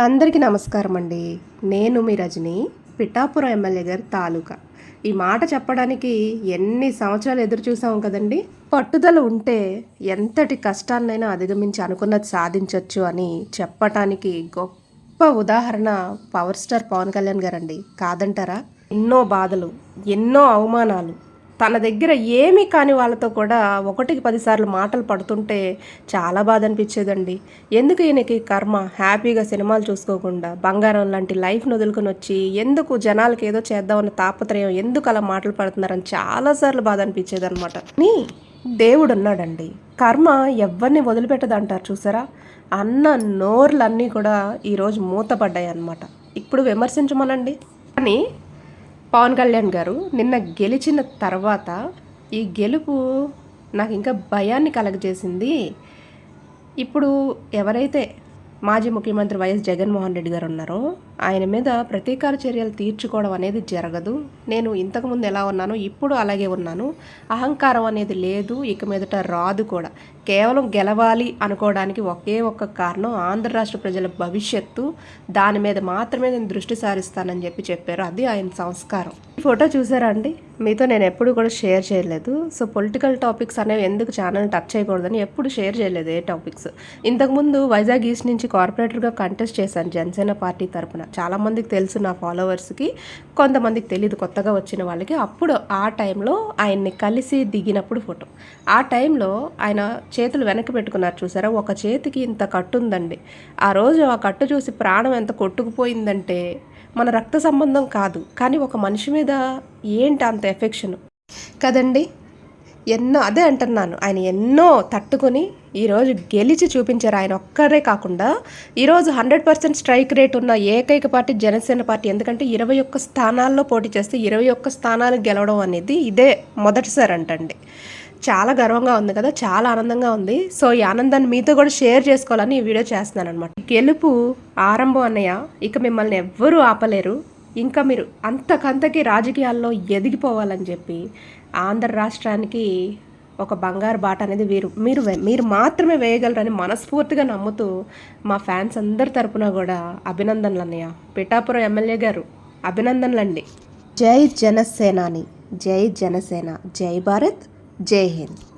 అందరికీ నమస్కారం అండి. నేను మీ రజని పిఠాపురం ఎమ్మెల్యే గారి తాలూకా. ఈ మాట చెప్పడానికి ఎన్ని సంవత్సరాలు ఎదురు చూసాం కదండి? పట్టుదల ఉంటే ఎంతటి కష్టాన్నైనా అధిగమించి అనుకున్నది సాధించవచ్చు అని చెప్పటానికి గొప్ప ఉదాహరణ పవర్ స్టార్ పవన్ కళ్యాణ్ గారండి. కాదంటారా? ఎన్నో బాధలు ఎన్నో అవమానాలు తన దగ్గర ఏమీ కాని వాళ్ళతో కూడా ఒకటికి పదిసార్లు మాటలు పడుతుంటే చాలా బాధ అనిపించేదండి ఎందుకు ఈయనకి కర్మ హ్యాపీగా సినిమాలు చూసుకోకుండా బంగారం లాంటి లైఫ్ను వదులుకొని వచ్చి ఎందుకు జనాలకి ఏదో చేద్దామన్న తాపత్రయం ఎందుకు అలా మాటలు పడుతున్నారని చాలాసార్లు బాధ అనిపించేది అనమాట నీ దేవుడు ఉన్నాడండి కర్మ ఎవరిని వదిలిపెట్టదంటారు చూసారా? అన్న నోర్లన్నీ కూడా ఈరోజు మూతపడ్డాయి అన్నమాట ఇప్పుడు విమర్శించమనండి. కానీ పవన్ కళ్యాణ్ గారు నిన్న గెలిచిన తర్వాత ఈ గెలుపు నాకు ఇంకా భయాన్ని కలగజేసింది. ఇప్పుడు ఎవరైతే మాజీ ముఖ్యమంత్రి వైఎస్ జగన్మోహన్ రెడ్డి గారు ఉన్నారో ఆయన మీద ప్రతీకార చర్యలు తీర్చుకోవడం అనేది జరగదు. నేను ఇంతకుముందు ఎలా ఉన్నానో ఇప్పుడు అలాగే ఉన్నాను. అహంకారం అనేది లేదు ఇక మీదట రాదు కూడా. కేవలం గెలవాలి అనుకోవడానికి ఒకే ఒక్క కారణం ఆంధ్ర రాష్ట్ర ప్రజల భవిష్యత్తు. దాని మీద మాత్రమే నేను దృష్టి సారిస్తానని చెప్పి చెప్పారు. అది ఆయన సంస్కారం. ఈ ఫోటో చూసారా అండి? మీతో నేను ఎప్పుడు కూడా షేర్ చేయలేదు. సో పొలిటికల్ టాపిక్స్ అనేవి ఎందుకు ఛానల్ టచ్ చేయకూడదని ఎప్పుడు షేర్ చేయలేదు ఏ టాపిక్స్. ఇంతకుముందు వైజాగ్ ఈస్ట్ నుంచి కార్పొరేటర్గా కంటెస్ట్ చేశాను జనసేన పార్టీ తరపున. చాలామందికి తెలుసు నా ఫాలోవర్స్కి కొంతమందికి తెలియదు కొత్తగా వచ్చిన వాళ్ళకి. అప్పుడు ఆ టైంలో ఆయన్ని కలిసి దిగినప్పుడు ఫోటో. ఆ టైంలో ఆయన చేతులు వెనక్కి పెట్టుకున్నారు చూసారా? ఒక చేతికి ఇంత కట్టు ఉందండి. ఆ రోజు ఆ కట్టు చూసి ప్రాణం ఎంత కొట్టుకుపోయిందంటే మన రక్త సంబంధం కాదు. కానీ ఒక మనిషి మీద ఏంటి అంత ఎఫెక్షన్? కదండి? ఎన్నో అదే అంటున్నాను. ఆయన ఎన్నో తట్టుకొని ఈరోజు గెలిచి చూపించారు. ఆయన ఒక్కరే కాకుండా ఈరోజు హండ్రెడ్ పర్సెంట్ స్ట్రైక్ రేట్ ఉన్న ఏకైక పార్టీ జనసేన పార్టీ. ఎందుకంటే ఇరవై ఒక్క స్థానాల్లో పోటీ చేస్తే ఇరవై ఒక్క స్థానాలు గెలవడం అనేది ఇదే మొదటిసారి అంటండి. చాలా గర్వంగా ఉంది కదా చాలా ఆనందంగా ఉంది. సో ఈ ఆనందాన్ని మీతో కూడా షేర్ చేసుకోవాలని ఈ వీడియో చేస్తున్నాను అనమాట గెలుపు ఆరంభం అన్నయ్య ఇక మిమ్మల్ని ఎవ్వరూ ఆపలేరు. ఇంకా మీరు అంతకంతకి రాజకీయాల్లో ఎదిగిపోవాలని చెప్పి ఆంధ్ర రాష్ట్రానికి ఒక బంగారు బాట అనేది వీరు మీరు మీరు మాత్రమే వేయగలరని మనస్ఫూర్తిగా నమ్ముతూ మా ఫ్యాన్స్ అందరి తరపున కూడా అభినందనలు అన్నయ్య. పిఠాపురం ఎమ్మెల్యే గారు అభినందనలండి. జై జనసేనాని జై జనసేన జై భారత్ జై హింద్.